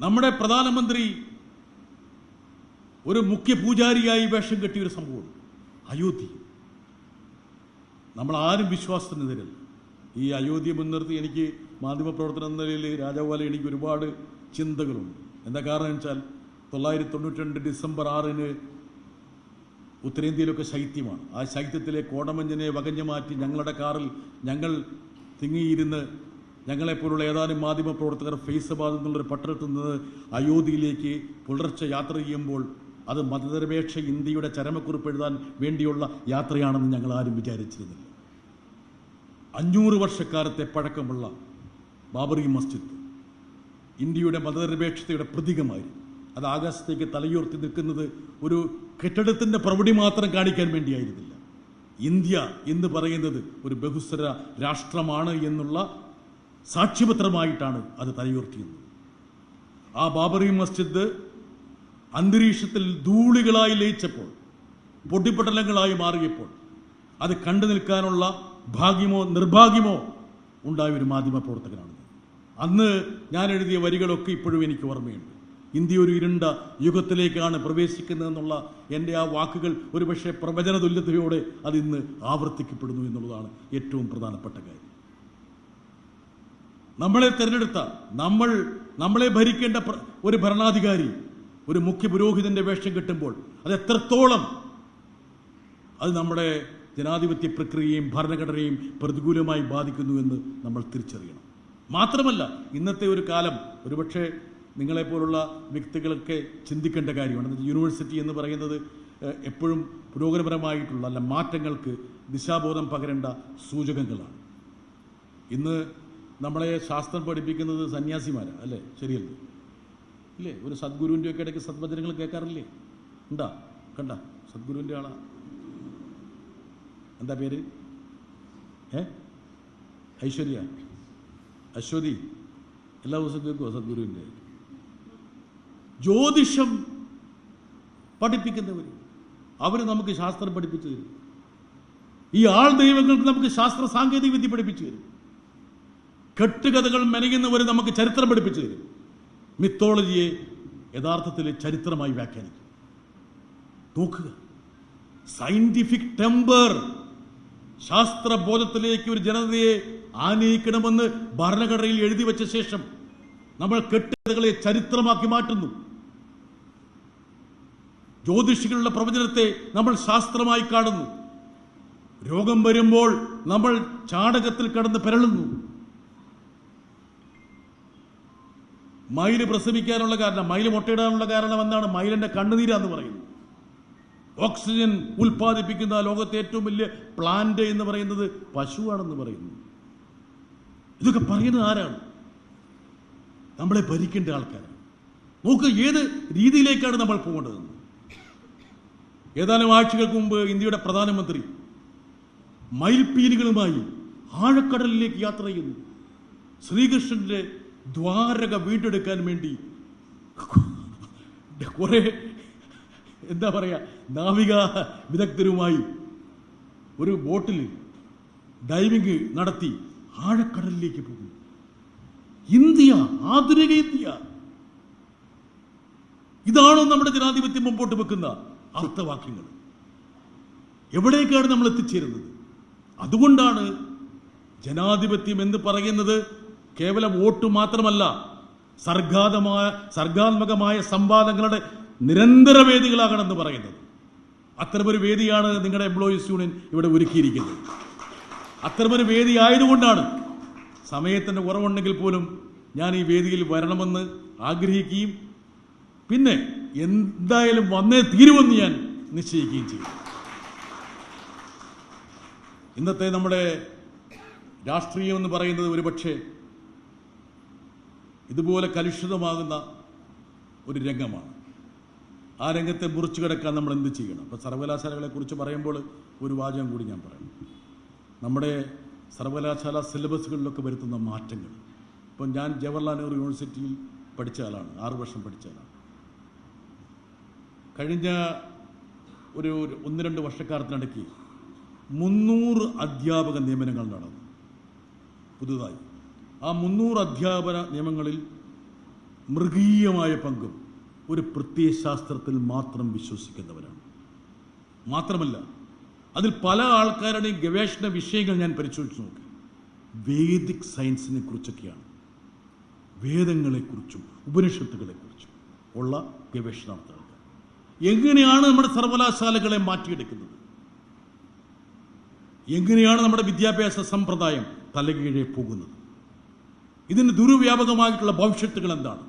നമ്മുടെ പ്രധാനമന്ത്രി ഒരു മുഖ്യ പൂജാരിയായി വേഷം കെട്ടിയ ഒരു സംഭവം. അയോധ്യ. നമ്മൾ ആരും വിശ്വാസത്തിനെതിരല്ല ഈ അയോധ്യ മുൻനിർത്തി എനിക്ക് മാധ്യമപ്രവർത്തനം എന്ന നിലയിൽ രാജഗോപാല എനിക്ക് ഒരുപാട് ചിന്തകളുണ്ട്. എന്താ കാരണം വെച്ചാൽ തൊള്ളായിരത്തി തൊണ്ണൂറ്റി രണ്ട് ഡിസംബർ ആറിന് ഉത്തരേന്ത്യയിലൊക്കെ ശൈത്യമാണ്. ആ ശൈത്യത്തിലെ കോടമഞ്ഞിനെ വകഞ്ഞു മാറ്റി ഞങ്ങളുടെ കാറിൽ ഞങ്ങൾ തിങ്ങിയിരുന്ന് ഞങ്ങളെപ്പോലുള്ള ഏതാനും മാധ്യമ പ്രവർത്തകർ ഫൈസബാദ് എന്നുള്ളൊരു പട്ടണത്തിൽ നിന്ന് അയോധ്യയിലേക്ക് പുലർച്ചെ യാത്ര ചെയ്യുമ്പോൾ അത് മതനിരപേക്ഷ ഇന്ത്യയുടെ ചരമക്കുറിപ്പ് എഴുതാൻ വേണ്ടിയുള്ള യാത്രയാണെന്ന് ഞങ്ങൾ ആരും വിചാരിച്ചിരുന്നില്ല. അഞ്ഞൂറ് വർഷക്കാലത്തെ പഴക്കമുള്ള ബാബറി മസ്ജിദ് ഇന്ത്യയുടെ മതനിരപേക്ഷതയുടെ പ്രതീകമായി അത് ആകാശത്തേക്ക് തലയുയർത്തി നിൽക്കുന്നത് ഒരു കെട്ടിടത്തിന്റെ പ്രവടി മാത്രം കാണിക്കാൻ വേണ്ടിയായിരുന്നില്ല. ഇന്ത്യ എന്ന് പറയുന്നത് ഒരു ബഹുസ്വര രാഷ്ട്രമാണ് എന്നുള്ള സാക്ഷ്യപത്രമായിട്ടാണ് അത് തലയുയർത്തിയത്. ആ ബാബറി മസ്ജിദ് അന്തരീക്ഷത്തിൽ ധൂളികളായി ലയിച്ചപ്പോൾ പൊട്ടിപ്പട്ടലങ്ങളായി മാറിയപ്പോൾ അത് കണ്ടു നിൽക്കാനുള്ള ഭാഗ്യമോ നിർഭാഗ്യമോ ഉണ്ടായ ഒരു മാധ്യമ പ്രവർത്തകനാണ് അന്ന് ഞാൻ എഴുതിയ വരികളൊക്കെ ഇപ്പോഴും എനിക്ക് ഓർമ്മയുണ്ട്. ഇന്ത്യ ഒരു ഇരുണ്ട യുഗത്തിലേക്കാണ് പ്രവേശിക്കുന്നതെന്നുള്ള എന്റെ ആ വാക്കുകൾ ഒരുപക്ഷെ പ്രവചന തുല്യതയോടെ അത് ഇന്ന് ആവർത്തിക്കപ്പെടുന്നു എന്നുള്ളതാണ് ഏറ്റവും പ്രധാനപ്പെട്ട കാര്യം. നമ്മളെ തിരഞ്ഞെടുത്ത നമ്മൾ നമ്മളെ ഭരിക്കേണ്ട ഒരു ഭരണാധികാരി ഒരു മുഖ്യ പുരോഹിതന്റെ വേഷം കിട്ടുമ്പോൾ അത് എത്രത്തോളം അത് നമ്മുടെ ജനാധിപത്യ പ്രക്രിയയും ഭരണഘടനയും പ്രതികൂലമായി ബാധിക്കുന്നു എന്ന് നമ്മൾ തിരിച്ചറിയണം. മാത്രമല്ല ഇന്നത്തെ ഒരു കാലം ഒരുപക്ഷെ നിങ്ങളെപ്പോലുള്ള വ്യക്തികളൊക്കെ ചിന്തിക്കേണ്ട കാര്യമാണ്. യൂണിവേഴ്സിറ്റി എന്ന് പറയുന്നത് എപ്പോഴും പുരോഗമനപരമായിട്ടുള്ള അല്ല മാറ്റങ്ങൾക്ക് ദിശാബോധം പകരേണ്ട സൂചകങ്ങളാണ്. ഇന്ന് നമ്മളെ ശാസ്ത്രം പഠിപ്പിക്കുന്നത് സന്യാസിമാരാണ് അല്ലേ? ശരിയല്ലേ? ഇല്ലേ? ഒരു സദ്ഗുരുവിന്റെ ഒക്കെ ഇടയ്ക്ക് സദ്വചനങ്ങൾ കേൾക്കാറില്ലേ? ഉണ്ടാ? കണ്ട? സദ്ഗുരുവിന്റെ ആളാ. എന്താ പേര്? ഏ? ഐശ്വര്യ. അശ്വതി. എല്ലാ ദിവസവും കേൾക്കുമോ സദ്ഗുരുവിന്റെ ജ്യോതിഷം പഠിപ്പിക്കുന്നവർ അവർ നമുക്ക് ശാസ്ത്രം പഠിപ്പിച്ചു തരും. ഈ ആൾ ദൈവങ്ങൾക്ക് നമുക്ക് ശാസ്ത്ര സാങ്കേതിക വിദ്യ പഠിപ്പിച്ചു തരും. കെട്ടുകഥകൾ മെനയുന്നവർ നമുക്ക് ചരിത്രം പഠിപ്പിച്ചു തരും. മിത്തോളജിയെ യഥാർത്ഥത്തിൽ ചരിത്രമായി വ്യാഖ്യാനിക്കും. നോക്കുക. സയന്റിഫിക് ടെമ്പർ ശാസ്ത്രബോധത്തിലേക്ക് ഒരു ജനതയെ ആനയിക്കണമെന്ന് ഭരണഘടനയിൽ എഴുതി വെച്ച ശേഷം നമ്മൾ കെട്ടുകഥകളെ ചരിത്രമാക്കി മാറ്റുന്നു. ജ്യോതിഷികളുടെ പ്രവചനത്തെ നമ്മൾ ശാസ്ത്രമായി കാണുന്നു. രോഗം വരുമ്പോൾ നമ്മൾ ചാടകത്തിൽ കടന്ന് പിരളുന്നു. മയിൽ പ്രസവിക്കാനുള്ള കാരണം മയിൽ മുട്ടയിടാനുള്ള കാരണം എന്താണ്? മയിലിന്റെ കണ്ണുനീരാന്ന് പറയുന്നത് ഓക്സിജൻ ഉൽപ്പാദിപ്പിക്കുന്ന ലോകത്തെ ഏറ്റവും വലിയ പ്ലാന്റ് എന്ന് പറയുന്നത് പശുവാണെന്ന് പറയുന്നു. ഇതൊക്കെ പറയുന്നത് ആരാണ്? നമ്മളെ ഭരിക്കേണ്ട ആൾക്കാർ നോക്ക് ഏത് രീതിയിലേക്കാണ് നമ്മൾ പോകേണ്ടതെന്ന് ഏതാനും ആഴ്ചകൾക്ക് മുമ്പ് ഇന്ത്യയുടെ പ്രധാനമന്ത്രി മയിൽപ്പീലുകളുമായി ആഴക്കടലിലേക്ക് യാത്ര ചെയ്യുന്നു. ശ്രീകൃഷ്ണന്റെ ദ്വാരക വീണ്ടെടുക്കാൻ വേണ്ടി. കുറെ എന്താ പറയാ നാവിക വിദഗ്ധരുമായി ഒരു ബോട്ടിൽ ഡൈവിംഗ് നടത്തി ആഴക്കടലിലേക്ക് പോകും ഇന്ത്യ ആധുനിക ഇന്ത്യ. ഇതാണോ നമ്മുടെ ജനാധിപത്യം മുമ്പോട്ട് വെക്കുന്ന അർത്ഥവാക്യങ്ങൾ. എവിടേക്കാണ് നമ്മൾ എത്തിച്ചേരുന്നത്? അതുകൊണ്ടാണ് ജനാധിപത്യം എന്ന് പറയുന്നത് കേവലം വോട്ട് മാത്രമല്ല സർഗാതമായ സർഗാത്മകമായ സംവാദങ്ങളുടെ നിരന്തര വേദികളാകണമെന്ന് പറയുന്നത്. അത്തരമൊരു വേദിയാണ് നിങ്ങളുടെ എംപ്ലോയീസ് യൂണിയൻ ഇവിടെ ഒരുക്കിയിരിക്കുന്നത്. അത്തരമൊരു വേദി ആയതുകൊണ്ടാണ് സമയത്തിന്റെ കുറവുണ്ടെങ്കിൽ പോലും ഞാൻ ഈ വേദിയിൽ വരണമെന്ന് ആഗ്രഹിക്കുകയും പിന്നെ എന്തായാലും വന്നേ തീരുമെന്ന് ഞാൻ നിശ്ചയിക്കുകയും ചെയ്യും ഇന്നത്തെ നമ്മുടെ രാഷ്ട്രീയം എന്ന് പറയുന്നത് ഒരുപക്ഷെ ഇതുപോലെ കലുഷിതമാകുന്ന ഒരു രംഗമാണ്. ആ രംഗത്തെ മുറിച്ചു കിടക്കാൻ നമ്മൾ എന്ത് ചെയ്യണം? അപ്പോൾ സർവകലാശാലകളെക്കുറിച്ച് പറയുമ്പോൾ ഒരു വാചകം കൂടി ഞാൻ പറയണം. നമ്മുടെ സർവകലാശാല സിലബസുകളിലൊക്കെ വരുത്തുന്ന മാറ്റങ്ങൾ. ഇപ്പം ഞാൻ ജവഹർലാൽ നെഹ്റു യൂണിവേഴ്സിറ്റിയിൽ പഠിച്ച ആളാണ്. ആറ് വർഷം പഠിച്ച ആളാണ്. കഴിഞ്ഞ ഒരു ഒന്ന് രണ്ട് വർഷക്കാലത്തിനിടയ്ക്ക് മുന്നൂറ് അധ്യാപക നിയമനങ്ങൾ നടന്നു. പുതുതായി. ആ മുന്നൂറ് അധ്യാപന നിയമങ്ങളിൽ മൃഗീയമായ പങ്കും ഒരു പ്രത്യയശാസ്ത്രത്തിൽ മാത്രം വിശ്വസിക്കുന്നവരാണ്. മാത്രമല്ല അതിൽ പല ആൾക്കാരുടെയും ഗവേഷണ വിഷയങ്ങൾ ഞാൻ പരിശോധിച്ചു നോക്കി. വേദിക് സയൻസിനെ കുറിച്ചൊക്കെയാണ്. വേദങ്ങളെക്കുറിച്ചും ഉപനിഷത്തുകളെക്കുറിച്ചും ഉള്ള ഗവേഷണം നടത്തുന്നത് എങ്ങനെയാണ് നമ്മുടെ സർവകലാശാലകളെ മാറ്റിയെടുക്കുന്നത്? എങ്ങനെയാണ് നമ്മുടെ വിദ്യാഭ്യാസ സമ്പ്രദായം തലകീഴെ പോകുന്നത്? ഇതിന് ദുർവ്യാപകമായിട്ടുള്ള ഭവിഷ്യത്തുകൾ എന്താണ്?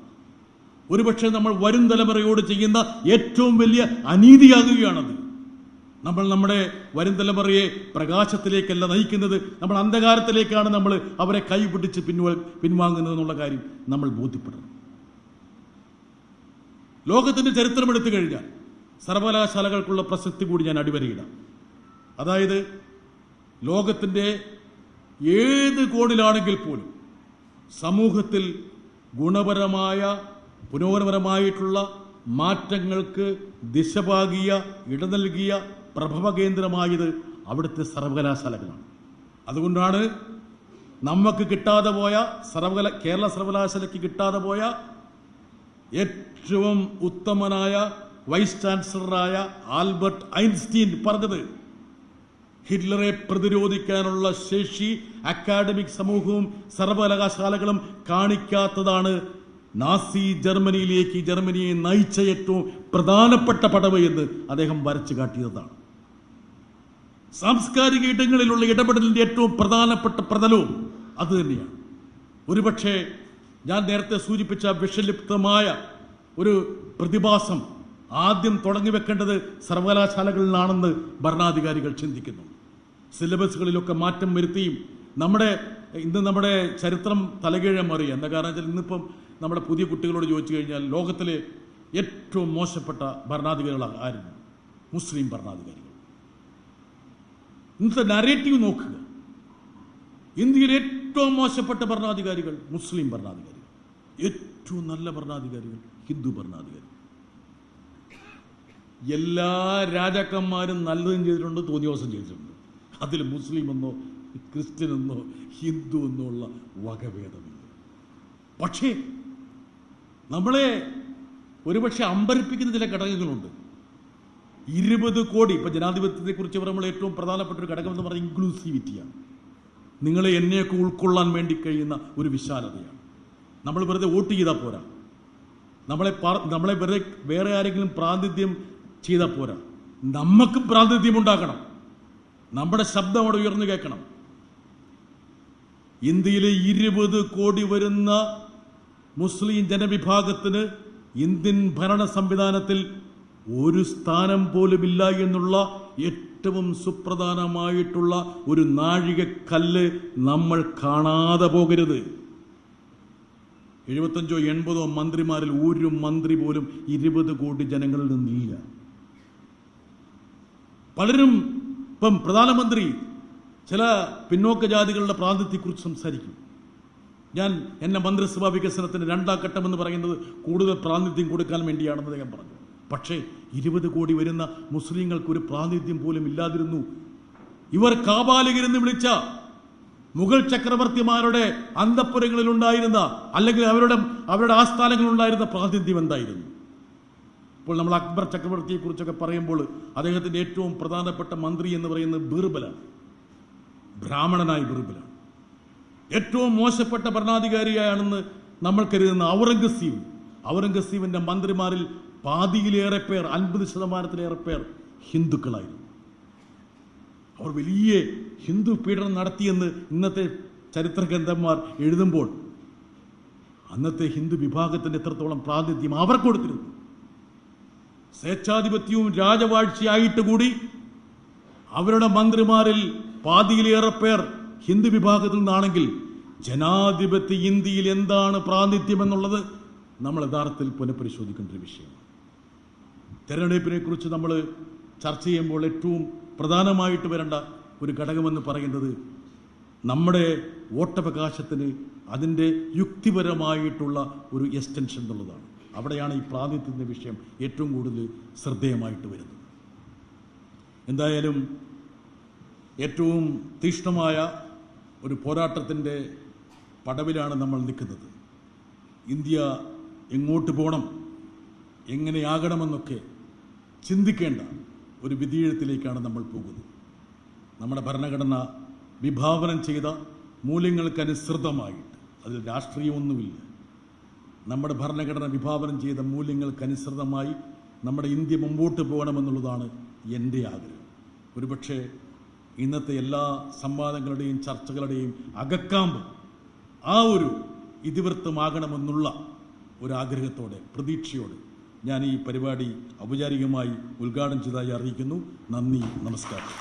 ഒരുപക്ഷെ നമ്മൾ വരും തലമുറയോട് ചെയ്യുന്ന ഏറ്റവും വലിയ അനീതിയാകുകയാണത്. നമ്മൾ നമ്മുടെ വരും തലമുറയെ പ്രകാശത്തിലേക്കല്ല നയിക്കുന്നത് നമ്മൾ അന്ധകാരത്തിലേക്കാണ് നമ്മൾ അവരെ കൈപിടിച്ച് പിൻവ പിൻവാങ്ങുന്നത് എന്നുള്ള കാര്യം നമ്മൾ ബോധ്യപ്പെടണം. ലോകത്തിന്റെ ചരിത്രം എടുത്തു കഴിഞ്ഞാൽ സർവകലാശാലകൾക്കുള്ള പ്രസക്തി കൂടി ഞാൻ അടിവരയിടാം. അതായത് ലോകത്തിന്റെ ഏത് കോണിലാണെങ്കിൽ പോലും സമൂഹത്തിൽ ഗുണപരമായ പുരോഗമനപരമായിട്ടുള്ള മാറ്റങ്ങൾക്ക് ദിശപാകിയ ഇട നൽകിയ പ്രഭവ കേന്ദ്രമായത് അവിടുത്തെ സർവകലാശാലകളാണ്. അതുകൊണ്ടാണ് നമുക്ക് കിട്ടാതെ പോയ സർവകല കേരള സർവകലാശാലയ്ക്ക് കിട്ടാതെ പോയ ഏറ്റവും ഉത്തമനായ വൈസ് ചാൻസലറായ ആൽബർട്ട് ഐൻസ്റ്റീൻ പറഞ്ഞത് ഹിറ്റ്ലറെ പ്രതിരോധിക്കാനുള്ള ശേഷി അക്കാഡമിക് സമൂഹവും സർവകലാശാലകളും കാണിക്കാത്തതാണ് നാസി ജർമ്മനിയിലേക്ക് ജർമ്മനിയെ നയിച്ച ഏറ്റവും പ്രധാനപ്പെട്ട പടവ് എന്ന് അദ്ദേഹം വരച്ചു കാട്ടിയതാണ്. സാംസ്കാരിക ഇടങ്ങളിലുള്ള ഇടപെടലിന്റെ ഏറ്റവും പ്രധാനപ്പെട്ട പ്രതലവും അത് തന്നെയാണ്. ഒരുപക്ഷെ ഞാൻ നേരത്തെ സൂചിപ്പിച്ച വിഷലിപ്തമായ ഒരു പ്രതിഭാസം ആദ്യം തുടങ്ങി വെക്കേണ്ടത് സർവകലാശാലകളിലാണെന്ന് ഭരണാധികാരികൾ ചിന്തിക്കുന്നു. സിലബസുകളിലൊക്കെ മാറ്റം വരുത്തിയും നമ്മുടെ ഇന്ന് നമ്മുടെ ചരിത്രം തലകീഴം മാറി. എന്താ കാരണം വെച്ചാൽ ഇന്നിപ്പം നമ്മുടെ പുതിയ കുട്ടികളോട് ചോദിച്ചു കഴിഞ്ഞാൽ ലോകത്തിലെ ഏറ്റവും മോശപ്പെട്ട ഭരണാധികാരികൾ ആയിരുന്നു മുസ്ലിം ഭരണാധികാരികൾ. ഇന്നത്തെ നരേറ്റീവ് നോക്കുക. ഇന്ത്യയിലെ ഏറ്റവും മോശപ്പെട്ട ഭരണാധികാരികൾ മുസ്ലിം ഭരണാധികാരികൾ. ഏറ്റവും നല്ല ഭരണാധികാരികൾ ഹിന്ദു ഭരണാധികാരികൾ. എല്ലാ രാജാക്കന്മാരും നല്ലതും ചെയ്തിട്ടുണ്ട് തോന്നിയോസം ചെയ്തിട്ടുണ്ട്. അതിൽ മുസ്ലിം എന്നോ ക്രിസ്ത്യൻ എന്നോ ഹിന്ദു എന്നോ ഉള്ള വകഭേദമില്ല. പക്ഷേ നമ്മളെ ഒരുപക്ഷെ അമ്പരിപ്പിക്കുന്ന ചില ഘടകങ്ങളുണ്ട്. ഇരുപത് കോടി ഇപ്പൊ ജനാധിപത്യത്തെ കുറിച്ച് നമ്മൾ ഏറ്റവും പ്രധാനപ്പെട്ട ഒരു ഘടകം എന്ന് പറയുന്നത് ഇൻക്ലൂസിവിറ്റിയാണ് നിങ്ങളെ എന്നെയൊക്കെ ഉൾക്കൊള്ളാൻ വേണ്ടി കഴിയുന്ന ഒരു വിശാലതയാണ്. നമ്മൾ വെറുതെ വോട്ട് ചെയ്താൽ പോരാ. നമ്മളെ നമ്മളെ വെറുതെ വേറെ ആരെങ്കിലും പ്രാതിനിധ്യം ചെയ്താൽ പോരാ. നമുക്ക് പ്രാതിനിധ്യം ഉണ്ടാക്കണം നമ്മുടെ ശബ്ദം അവിടെ ഉയർന്നു കേൾക്കണം. ഇന്ത്യയിലെ ഇരുപത് കോടി വരുന്ന മുസ്ലിം ജനവിഭാഗത്തിന് ഇന്ത്യൻ ഭരണ സംവിധാനത്തിൽ ഒരു സ്ഥാനം പോലുമില്ല എന്നുള്ള ഏറ്റവും സുപ്രധാനമായിട്ടുള്ള ഒരു നാഴികക്കല്ല് നമ്മൾ കാണാതെ പോകരുത്. എഴുപത്തഞ്ചോ എൺപതോ മന്ത്രിമാരിൽ ഒരു മന്ത്രി പോലും ഇരുപത് കോടി ജനങ്ങളിൽ നിന്നില്ല. പലരും ഇപ്പം പ്രധാനമന്ത്രി ചില പിന്നോക്ക ജാതികളുടെ പ്രാതിനിധ്യത്തെക്കുറിച്ച് സംസാരിക്കും. ഞാൻ എന്നെ മന്ത്രിസഭാ വികസനത്തിന് രണ്ടാം ഘട്ടം എന്ന് പറയുന്നത് കൂടുതൽ പ്രാതിനിധ്യം കൊടുക്കാൻ വേണ്ടിയാണെന്ന് അദ്ദേഹം പറഞ്ഞു. പക്ഷേ ഇരുപത് കോടി വരുന്ന മുസ്ലിങ്ങൾക്ക് ഒരു പ്രാതിനിധ്യം പോലും ഇല്ലാതിരുന്നു. ഇവർ കാപാലികരെന്ന് വിളിച്ച മുഗൾ ചക്രവർത്തിമാരുടെ അന്തപ്പുരങ്ങളിൽ ഉണ്ടായിരുന്ന അല്ലെങ്കിൽ അവരുടെ അവരുടെ ആസ്ഥാനങ്ങളിൽ ഉണ്ടായിരുന്ന പ്രാതിനിധ്യം എന്തായിരുന്നു? ഇപ്പോൾ നമ്മൾ അക്ബർ ചക്രവർത്തിയെ കുറിച്ചൊക്കെ പറയുമ്പോൾ അദ്ദേഹത്തിന്റെ ഏറ്റവും പ്രധാനപ്പെട്ട മന്ത്രി എന്ന് പറയുന്നത് ബീർബലാണ്. ബ്രാഹ്മണനായ ബീർബലാണ്. ഏറ്റവും മോശപ്പെട്ട ഭരണാധികാരിയാണെന്ന് നമ്മൾ കരുതുന്ന ഔറംഗസീബ്. ഔറംഗസീബിന്റെ മന്ത്രിമാരിൽ പാതിയിലേറെ പേർ അൻപത് ശതമാനത്തിലേറെ പേർ ഹിന്ദുക്കളായിരുന്നു. അവർ വലിയ ഹിന്ദു പീഡനം നടത്തിയെന്ന് ഇന്നത്തെ ചരിത്ര ഗ്രന്ഥന്മാർ എഴുതുമ്പോൾ അന്നത്തെ ഹിന്ദു വിഭാഗത്തിന്റെ എത്രത്തോളം പ്രാതിനിധ്യം അവർ കൊടുത്തിരുന്നു. സ്വേച്ഛാധിപത്യവും രാജവാഴ്ചയായിട്ട് കൂടി അവരുടെ മന്ത്രിമാരിൽ പാതിയിലേറെ പേർ ഹിന്ദു വിഭാഗത്തിൽ നിന്നാണെങ്കിൽ ജനാധിപത്യ ഇന്ത്യയിൽ എന്താണ് പ്രാതിനിധ്യം എന്നുള്ളത് നമ്മൾ യഥാർത്ഥത്തിൽ പുനഃപരിശോധിക്കേണ്ട ഒരു വിഷയമാണ്. തെരഞ്ഞെടുപ്പിനെ കുറിച്ച് നമ്മൾ ചർച്ച ചെയ്യുമ്പോൾ ഏറ്റവും പ്രധാനമായിട്ട് വരേണ്ട ഒരു ഘടകമെന്ന് പറയുന്നത് നമ്മുടെ വോട്ടവകാശത്തിന് അതിന്റെ യുക്തിപരമായിട്ടുള്ള ഒരു എക്സ്റ്റൻഷൻ എന്നുള്ളതാണ്. അവിടെയാണ് ഈ പ്രാതിനിധ്യത്തിന്റെ വിഷയം ഏറ്റവും കൂടുതൽ ശ്രദ്ധേയമായിട്ട് വരുന്നത്. എന്തായാലും ഏറ്റവും തീക്ഷ്ണമായ ഒരു പോരാട്ടത്തിന്റെ പടവിലാണ് നമ്മൾ നിൽക്കുന്നത്. ഇന്ത്യ എങ്ങോട്ട് പോകണം എങ്ങനെയാകണമെന്നൊക്കെ ചിന്തിക്കേണ്ട ഒരു വിധിയെഴുത്തിലേക്കാണ് നമ്മൾ പോകുന്നത്. നമ്മുടെ ഭരണഘടന വിഭാവനം ചെയ്ത മൂല്യങ്ങൾക്കനുസൃതമായിട്ട് അതിൽ രാഷ്ട്രീയമൊന്നുമില്ല. നമ്മുടെ ഭരണഘടന വിഭാവനം ചെയ്ത മൂല്യങ്ങൾക്കനുസൃതമായി നമ്മുടെ ഇന്ത്യ മുമ്പോട്ട് പോകണമെന്നുള്ളതാണ് എന്റെ ആഗ്രഹം. ഒരുപക്ഷെ ഇന്നത്തെ എല്ലാ സംവാദങ്ങളുടെയും ചർച്ചകളുടെയും അകക്കാമ്പ് ആ ഒരു ഇതിവൃത്തമാകണമെന്നുള്ള ഒരാഗ്രഹത്തോടെ പ്രതീക്ഷയോടെ ഞാൻ ഈ പരിപാടി ഔപചാരികമായി ഉദ്ഘാടനം ചെയ്തതായി അറിയിക്കുന്നു. നന്ദി നമസ്കാരം.